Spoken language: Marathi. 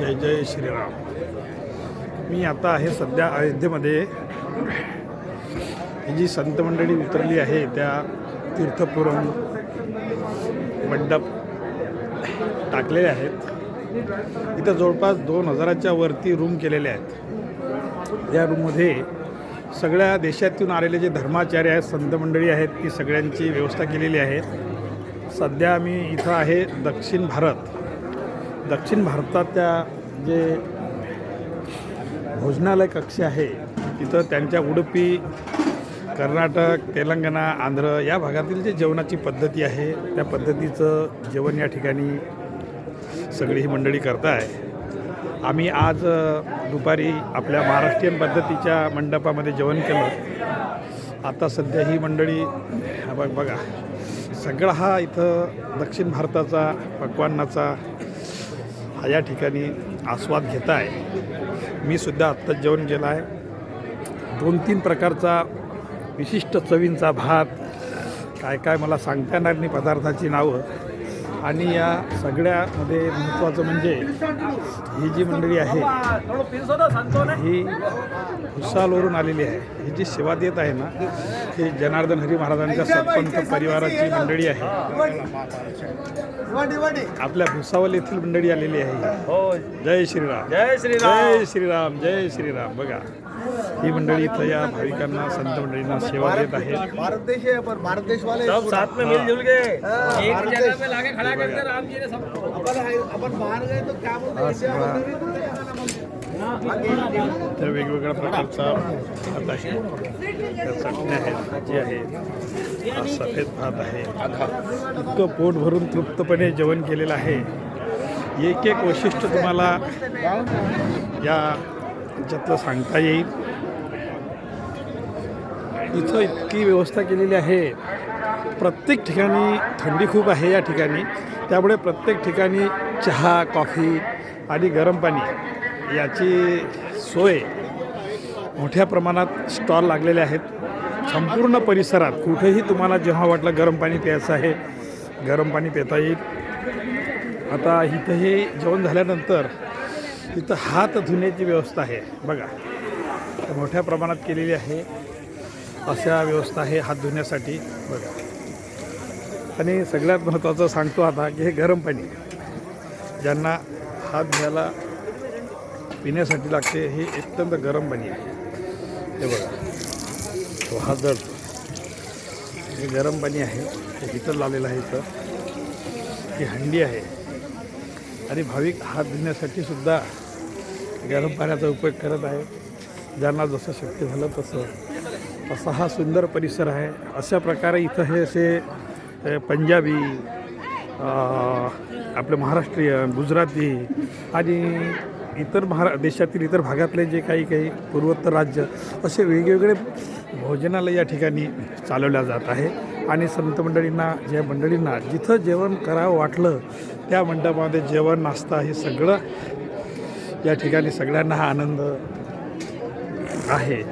जय जय श्रीराम. मी आता आहे सध्या अयोध्येमध्ये. ही जी संत मंडळी उतरली आहे त्या तीर्थपुरम मंडप टाकलेले आहेत. इथं जवळपास दोन हजाराच्या वरती रूम केलेले आहेत. या रूममध्ये सगळ्या देशातून आलेले जे धर्माचार्य आहेत संत मंडळी आहेत ती सगळ्यांची व्यवस्था केलेली आहे. सध्या मी इथं आहे दक्षिण भारत. दक्षिण भारतातल्या जे भोजनालय कक्ष आहे तिथं त्यांच्या उडुपी कर्नाटक तेलंगणा आंध्र या भागातील जे जेवणाची पद्धती आहे त्या पद्धतीचं जेवण या ठिकाणी सगळी ही मंडळी करताय. आम्ही आज दुपारी आपल्या महाराष्ट्रीयन पद्धतीच्या मंडपामध्ये जेवण केलं. आता सध्या ही मंडळी हा बघ बघा सगळा हा इथं दक्षिण भारताचा पक्वान्नाचा हा या ठिकाणी आस्वाद घेत आहे मी सुद्धा आत्ताच जेवण केलं आहे. दोन तीन प्रकारचा विशिष्ट चवींचा भात काय काय मला सांगता येणार नाही पदार्थाची नावं. आणि या सगळ्यामध्ये महत्त्वाचं म्हणजे ही जी मंडळी आहे ही भुसालवरून आलेली आहे. ही जी सेवा देत आहे ना ही जनार्दन हरी महाराजांच्या सत्पंथ परिवाराची मंडळी आहे. आपल्या भुसावल येथील मंडळी आलेली आहे. हो. जय श्रीराम. जय श्रीराम. जय श्रीराम जय श्रीराम. बघा. ही मंडळी इथं या भाविकांना संत मंडळींना सेवा देत आहेत. भारत देश है पर भारत देश वाले सब साथ में मिलजुल के हाँ, एक भारत जगह देश- पे लाके खड़ा करते राम जी ने सबको अपन है- अपन बाहर गए तो क्या बोलते? हैं इंडिया हाँ। में तर वेगवेगळ्या प्रकारचा भात आहे. त्या चटण्या आहेत भाजी आहे हा सफेद भात आहे. इतकं पोट भरून तृप्तपणे जेवण केलेलं आहे. एक एक वैशिष्ट्य तुम्हाला या ज्यातलं सांगता येईल. इथं इतकी व्यवस्था केलेली आहे. प्रत्येक ठिकाणी थंडी खूप आहे या ठिकाणी. त्यामुळे प्रत्येक ठिकाणी चहा कॉफी आणि गरम पाणी याची सोय मोठ्या प्रमाणात स्टॉल लागलेले आहेत. संपूर्ण परिसरात कुठेही तुम्हाला जेव्हा वाटलं गरम पाणी प्यायचं आहे गरम पाणी पिता येईल. आता इथं हे जेवण झाल्यानंतर इथं हात धुण्याची व्यवस्था आहे. बघा. मोठ्या प्रमाणात केलेली आहे. अशा व्यवस्था आहे हात धुण्यासाठी. बघा. आणि सगळ्यात महत्त्वाचं सांगतो आता की हे गरम पाणी. ज्यांना हात धुवायला पिण्यासाठी लागते हे अत्यंत गरम पाणी आहे. हे बघा. तो हात जळतो हे गरम पाणी आहे ते हिटर लावलेलं आहे इथं. ही हंडी आहे. आणि भाविक हात धुण्यासाठी सुद्धा गरम पाण्याचा उपयोग करत आहे. ज्यांना जसं शक्य झालं तसं. असा हा सुंदर परिसर आहे. अशा प्रकारे इथं हे असे पंजाबी आपले महाराष्ट्रीयन गुजराती आणि इतर महारा देशातील इतर भागातले जे काही काही पूर्वोत्तर राज्य असे वेगवेगळे भोजनालय या ठिकाणी चालवल्या जात आहे. आणि संत मंडळींना ज्या मंडळींना जिथं जेवण करावं वाटलं त्या मंडपामध्ये जेवण नाश्ता हे सगळं या ठिकाणी सगळ्यांना हा आनंद आहे.